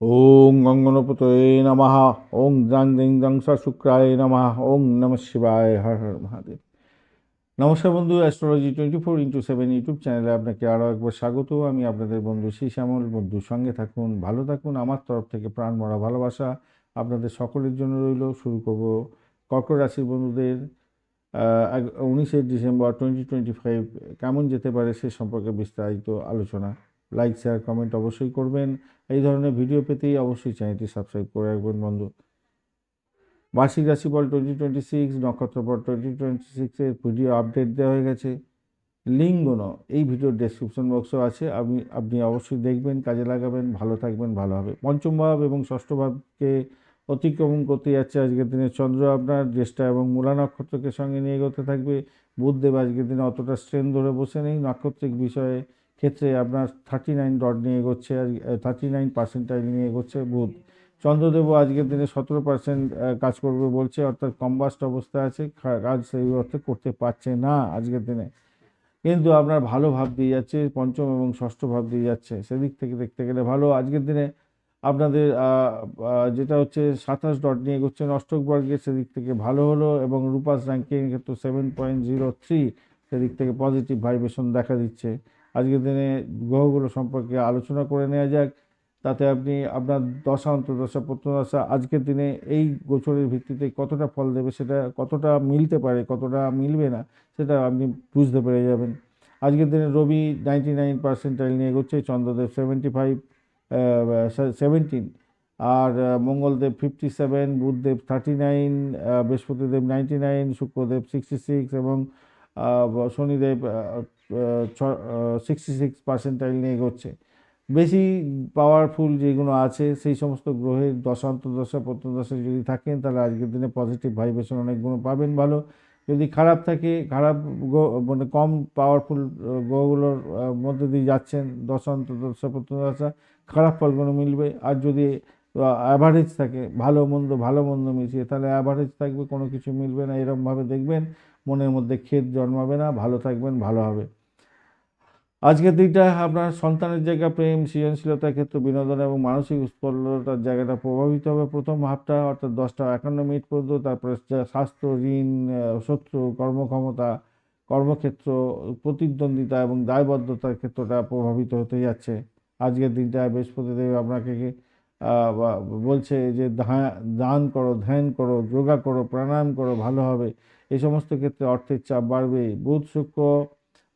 ওং গঙ্গনপতয়ে নমঃ ওং জাং দিং সা শুক্রায় নমঃ ওং নম শিবায় হর হর মহাদেব নমস্কার বন্ধু astrology twenty four into seven YouTube চ্যানেলে আপনাকে আরও একবার স্বাগত। আমি আপনাদের বন্ধু শ্রী শ্যামল। বন্ধুর সঙ্গে থাকুন, ভালো থাকুন, আমার তরফ থেকে প্রাণ ভরা ভালোবাসা আপনাদের সকলের জন্য রইল। শুরু করব কর্কট রাশির বন্ধুদের উনিশে ডিসেম্বর টোয়েন্টি টোয়েন্টি ফাইভ কেমন যেতে পারে সে সম্পর্কে বিস্তারিত আলোচনা। লাইক শেয়ার কমেন্ট অবশ্যই করবেন। এই ধরনের ভিডিও পেতেই অবশ্যই চ্যানেলটি সাবস্ক্রাইব করে রাখবেন বন্ধু। বার্ষিক রাশিফল টোয়েন্টি টোয়েন্টি সিক্স নক্ষত্রফল টোয়েন্টি টোয়েন্টি সিক্সের ভিডিও আপডেট দেওয়া হয়ে গেছে। লিঙ্কগুলো এই ভিডিওর ডেসক্রিপশন বক্সও আছে। আপনি আপনি অবশ্যই দেখবেন, কাজে লাগাবেন, ভালো থাকবেন, ভালো হবে। পঞ্চম ভাব এবং ষষ্ঠ ভাবকে অতিক্রমণ করতে যাচ্ছে আজকের দিনে চন্দ্র। আপনার জ্যেষ্ঠা এবং মূলা নক্ষত্রকে সঙ্গে নিয়ে এগোতে থাকবে। বুধদেব আজকের দিনে অতটা স্ট্রেন ধরে বসে নেই। নাক্ষত্রিক বিষয়ে ক্ষেত্রে আপনার থার্টি নাইন ডট নিয়ে এগোচ্ছে, আর থার্টি নাইন পার্সেন্টাইল নিয়ে এগোচ্ছে বুধ। চন্দ্রদেবও আজকের দিনে সতেরো পার্সেন্ট কাজ করবে বলছে, অর্থাৎ কম্বাস্ট অবস্থা আছে কাজ সেই অর্থে করতে পারছে না আজকের দিনে। কিন্তু আপনার ভালো ভাব দিয়ে যাচ্ছে, পঞ্চম এবং ষষ্ঠ ভাব দিয়ে যাচ্ছে, সেদিক থেকে দেখতে গেলে ভালো। আজকের দিনে আপনাদের যেটা হচ্ছে সাতাশ ডট নিয়ে এগোচ্ছেন, অষ্টক বর্গের সেদিক থেকে ভালো হলো এবং রূপাস র্যাঙ্কিং ক্ষেত্রে সেভেন পয়েন্ট জিরো থ্রি সেদিক থেকে পজিটিভ ভাইব্রেশন দেখা দিচ্ছে। আজকের দিনে গ্রহগুলো সম্পর্কে আলোচনা করে নেওয়া যাক। তাতে আপনি আপনার দশা, অন্তর্দশা, প্রত্যদশা, আজকের দিনে এই গোচরের ভিত্তিতে কতটা ফল দেবে সেটা কতটা মিলতে পারে, কতটা মিলবে না, সেটা আপনি বুঝতে পেরে যাবেন। আজকের দিনে রবি নাইনটি নাইন পার্সেন্টাইল নিয়ে এগোচ্ছে, চন্দ্রদেব সেভেন্টি ফাইভ সেভেন্টিন আর Mangaldev fifty seven Budhdev thirty nine Brihaspatidev ninety nine Shukradev sixty six এবং শনিদেব সিক্সটি সিক্স পার্সেন্টাইল নিয়ে এগোচ্ছে। বেশি পাওয়ারফুল যেগুলো আছে, সেই সমস্ত গ্রহের দশান্তদশা প্রত্যদশা যদি থাকেন, তাহলে আজকের দিনে পজিটিভ ভাইব্রেশন অনেকগুলো পাবেন ভালো। যদি খারাপ থাকে, খারাপ মানে কম পাওয়ারফুল গ্রহগুলোর মধ্যে দিয়ে যাচ্ছেন দশান্তদশা প্রত্যদশা খারাপ ফলগুলো মিলবে। আর যদি অ্যাভারেজ থাকে, ভালো মন্দ ভালো মন্দ মিশিয়ে, তাহলে অ্যাভারেজ থাকবে, কোনো কিছু মিলবে না এরকমভাবে দেখবেন। মনের মধ্যে ক্ষেত জন্মাবে না, ভালো থাকবেন, ভালো হবে। আজকের দিনটা আপনার সন্তানের জায়গা, প্রেম, সৃজনশীলতার ক্ষেত্রে বিনোদন এবং মানসিক উৎপল্লতার জায়গাটা প্রভাবিত হবে। প্রথম হাফটা অর্থাৎ দশটা একান্ন মিনিট পর্যন্ত, তারপরে স্বাস্থ্য, ঋণ শত্রু, কর্মক্ষমতা, কর্মক্ষেত্র, প্রতিদ্বন্দ্বিতা এবং দায়বদ্ধতার ক্ষেত্রটা প্রভাবিত হতে যাচ্ছে। আজকের দিনটা বৃহস্পতিদেব আপনাকে বলছে যে দান করো, ধ্যান করো, যোগা করো, প্রাণায়াম করো, ভালো হবে। এই সমস্ত ক্ষেত্রে অর্থের চাপ বাড়বে। বুধ শুক্র,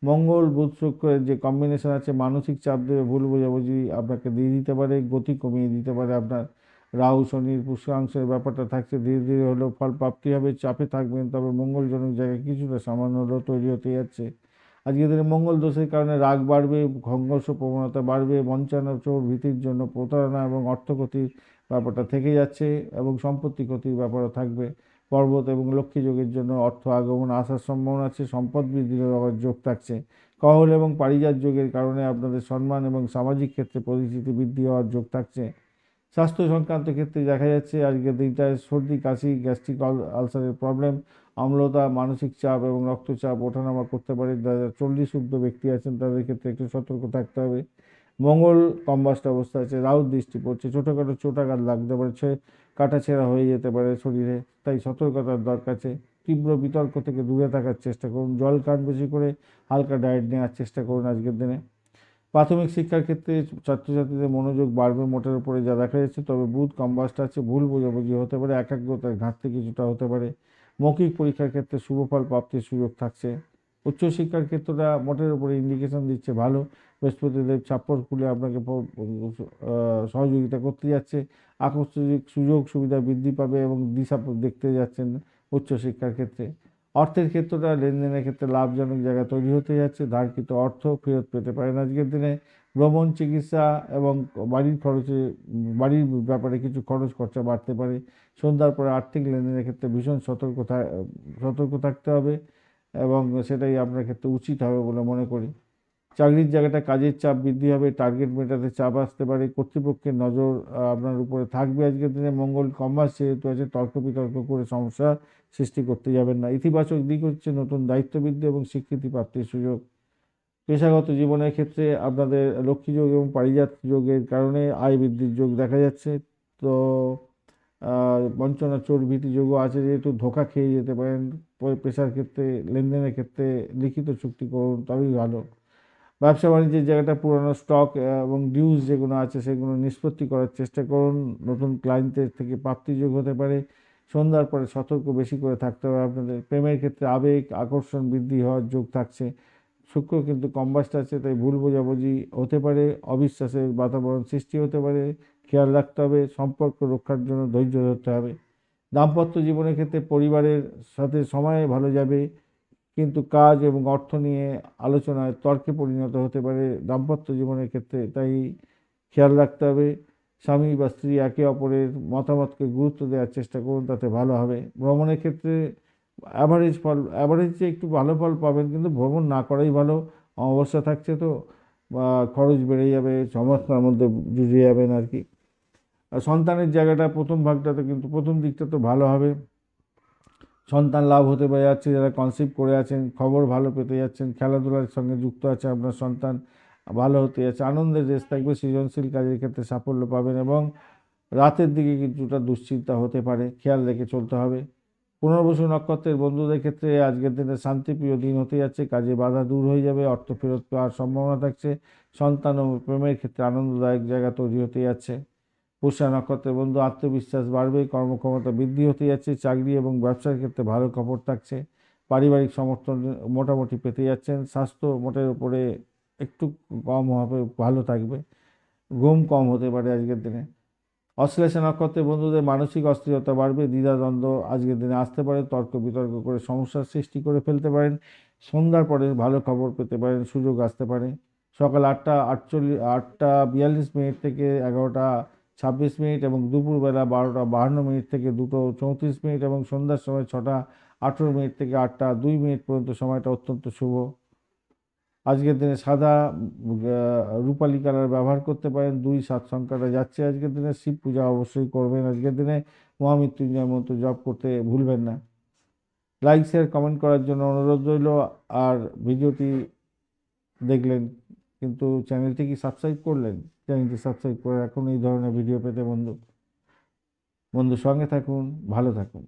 মঙ্গল, বুধ শুক্রের যে কম্বিনেশন আছে, মানসিক চাপ দেবে, ভুল বোঝাবুঝি আপনাকে দিয়ে দিতে পারে, গতি কমিয়ে দিতে পারে আপনার। রাহু, শনির পুষ্কাংশের ব্যাপারটা থাকছে, ধীরে ধীরে হলেও ফল প্রাপ্তি হবে, চাপে থাকবেন, তবে মঙ্গলজনক জায়গায় কিছুটা সামান্য হলেও তৈরি হতে যাচ্ছে। আজকের দিনে মঙ্গল দোষের কারণে রাগ বাড়বে, সংঘর্ষ প্রবণতা বাড়বে, বঞ্চনা চোর ভীতির জন্য প্রতারণা এবং অর্থক্ষতির ব্যাপারটা থেকে যাচ্ছে এবং সম্পত্তি ক্ষতির ব্যাপারও থাকবে। পর্বত এবং লক্ষ্মী যোগের জন্য অর্থ আগমন আসার সম্ভাবনা আছে, সম্পদ বৃদ্ধির যোগ থাকছে। কহল এবং পারিজাত যোগের কারণে আপনাদের সম্মান এবং সামাজিক ক্ষেত্রে পরিচিতি বৃদ্ধি হওয়ার যোগ থাকছে। স্বাস্থ্য সংক্রান্ত ক্ষেত্রে দেখা যাচ্ছে আজকের দিনটায় সর্দি, কাশি, গ্যাস্ট্রিক আলসারের প্রবলেম অম্লতা মানসিক চাপ এবং রক্তচাপ ওঠানামা করতে পারে। যারা চল্লিশ ঊর্ধ্ব ব্যক্তি আছেন, তাদের ক্ষেত্রে একটু সতর্ক থাকতে হবে। মঙ্গল কম্বাস্ট অবস্থা আছে রাহুর দৃষ্টি পড়ছে। ছোটোখাটো চোটাঘাত লাগতে পারে, ছে- কাটাছেঁড়া হয়ে যেতে পারে শরীরে, তাই সতর্কতার দরকার আছে। তীব্র বিতর্ক থেকে দূরে থাকার চেষ্টা করুন, জল খান বেশি করে হালকা ডায়েট নেওয়ার চেষ্টা করুন আজকের দিনে। প্রাথমিক শিক্ষার ক্ষেত্রে ছাত্রছাত্রীদের মনোযোগ বাড়বে মোটের উপরে যা দেখা যাচ্ছে, তবে বুধ কম্বাস্ট আছে, ভুল বোঝাবুঝি হতে পারে, একাগ্রতার ঘাটতি কিছুটা হতে পারে। মৌখিক পরীক্ষার ক্ষেত্রে শুভফল প্রাপ্তির সুযোগ থাকছে। উচ্চশিক্ষার ক্ষেত্রটা মোটের উপরে ইন্ডিকেশন দিচ্ছে ভালো। বৃহস্পতিদেব ছাপ্পর খুলে আপনাকে সহযোগিতা করতে যাচ্ছে। আকস্মিক সুযোগ সুবিধা বৃদ্ধি পাবে এবং দিশা দেখতে যাচ্ছেন উচ্চশিক্ষার ক্ষেত্রে। অর্থের ক্ষেত্রটা, লেনদেনের ক্ষেত্রে লাভজনক জায়গা তৈরি হতে যাচ্ছে। ধারকৃত অর্থ ফেরত পেতে পারেন আজকের দিনে। ভ্রমণ, চিকিৎসা এবং বাড়ির খরচে, বাড়ির ব্যাপারে কিছু খরচ খরচা বাড়তে পারে। সন্ধ্যার পরে আর্থিক লেনদেনের ক্ষেত্রে ভীষণ সতর্ক সতর্ক থাকতে হবে এবং সেটাই আপনার ক্ষেত্রে উচিত হবে বলে মনে করি। চাকরির জায়গাটা কাজের চাপ বৃদ্ধি হবে টার্গেট মেটাতে চাপ আসতে পারে, কর্তৃপক্ষের নজর আপনার উপরে থাকবে আজকের দিনে। মঙ্গল কমার্স যেহেতু আছে তর্ক বিতর্ক করে সমস্যা সৃষ্টি করতে যাবেন না। ইতিবাচক দিক হচ্ছে নতুন দায়িত্ব বৃদ্ধি এবং স্বীকৃতি প্রাপ্তির সুযোগ। পেশাগত জীবনের ক্ষেত্রে আপনাদের লক্ষ্মী যোগ এবং পারিজাত যোগের কারণে আয় বৃদ্ধির যোগ দেখা যাচ্ছে। তো বঞ্চনা চোর ভীতি যোগও আছে, যেহেতু ধোকা খেয়ে যেতে পারেন। পেশার ক্ষেত্রে, লেনদেনের ক্ষেত্রে লিখিত চুক্তি করুন, তবেই ভালো। ব্যবসা বাণিজ্যের জায়গাটা পুরনো স্টক এবং ডিউজ যেগুলো আছে সেগুলো নিষ্পত্তি করার চেষ্টা করুন। নতুন ক্লায়েন্টের থেকে প্রাপ্তি যোগ হতে পারে। সন্ধ্যার পরে সতর্ক বেশি করে থাকতে হবে। আপনাদের প্রেমের ক্ষেত্রে আবেগ, আকর্ষণ বৃদ্ধি হওয়ার যোগ থাকছে। শুক্র কিন্তু কম্বাস্ট আছে, তাই ভুল বোঝাবুঝি হতে পারে। অবিশ্বাসের বাতাবরণ সৃষ্টি হতে পারে। খেয়াল রাখতে হবে। সম্পর্ক রক্ষার জন্য ধৈর্য ধরতে হবে। দাম্পত্য জীবনের ক্ষেত্রে পরিবারের সাথে সময় ভালো যাবে। কিন্তু কাজ এবং অর্থ নিয়ে আলোচনায় তর্কে পরিণত হতে পারে। দাম্পত্য জীবনের ক্ষেত্রে তাই খেয়াল রাখতে হবে, স্বামী বা স্ত্রী একে অপরের মতামতকে গুরুত্ব দেওয়ার চেষ্টা করুন, তাতে ভালো হবে। ভ্রমণের ক্ষেত্রে অ্যাভারেজ ফল অ্যাভারেজে একটু ভালো ফল পাবেন, কিন্তু ভ্রমণ না করাই ভালো। অমাবস্যা থাকছে তো, বা খরচ বেড়ে যাবে সমস্যার মধ্যে জুড়ে যাবেন আর কি। সন্তানের জায়গাটা, প্রথম ভাগটা তো কিন্তু প্রথম দিকটা তো ভালো হবে। সন্তান লাভ হতে পারে যাচ্ছে, যারা কনসিভ করে আছেন, খবর ভালো পেতে যাচ্ছেন, খেলাধুলার সঙ্গে যুক্ত আছে আপনার সন্তান, ভালো হতে যাচ্ছে, আনন্দের রেস থাকবে, সৃজনশীল কাজের ক্ষেত্রে সাফল্য পাবেন এবং রাতের দিকে কিছুটা দুশ্চিন্তা হতে পারে, খেয়াল রেখে চলতে হবে। পুনর্বসু নক্ষত্রের বন্ধুদের ক্ষেত্রে আজকের দিনে শান্তিপ্রিয় দিন হতে যাচ্ছে, কাজে বাধা দূর হয়ে যাবে, অর্থ ফেরত পাওয়ার সম্ভাবনা থাকছে, সন্তান ও প্রেমের ক্ষেত্রে আনন্দদায়ক জায়গা তৈরি হতে যাচ্ছে। পুষা নক্ষত্রের বন্ধু, আত্মবিশ্বাস বাড়বে, কর্মক্ষমতা বৃদ্ধি হতে যাচ্ছে, চাকরি এবং ব্যবসার ক্ষেত্রে ভালো খবর থাকছে, পারিবারিক সমর্থন মোটামুটি পেতে যাচ্ছেন, স্বাস্থ্য মোটের উপরে একটু কম হবে, ভালো থাকবে, ঘুম কম হতে পারে আজকের দিনে। অশ্লেষা নক্ষত্রের বন্ধুদের মানসিক অস্থিরতা বাড়বে দ্বিধাদ্বন্দ্ব আজকের দিনে আসতে পারে, তর্ক বিতর্ক করে সমস্যার সৃষ্টি করে ফেলতে পারেন, সন্ধ্যার পরে ভালো খবর পেতে পারেন, সুযোগ আসতে পারে। সকাল আটটা আটচল্লিশ, আটটা বিয়াল্লিশ মিনিট থেকে এগারোটা ছাব্বিশ মিনিট এবং দুপুরবেলা বারোটা বাহান্ন মিনিট থেকে দুটো চৌত্রিশ মিনিট এবং সন্ধ্যার সময় ছটা আঠেরো মিনিট থেকে আটটা দুই মিনিট পর্যন্ত সময়টা অত্যন্ত শুভ। আজকের দিনে সাদা রূপালী কালার ব্যবহার করতে পারেন। দুই সাত সংখ্যাটা যাচ্ছে আজকের দিনে। শিব পূজা অবশ্যই করবেন আজকের দিনে। মহামৃত্যুঞ্জয় মন্ত্র জপ করতে ভুলবেন না। লাইক, শেয়ার, কমেন্ট করার জন্য অনুরোধ রইল। আর ভিডিওটি দেখলেন কিন্তু চ্যানেলটি কি সাবস্ক্রাইব করলেন? চ্যানেলটি সাবস্ক্রাইব করে রাখুন এই ধরনের ভিডিও পেতে বন্ধু বন্ধু সঙ্গে থাকুন ভালো থাকুন।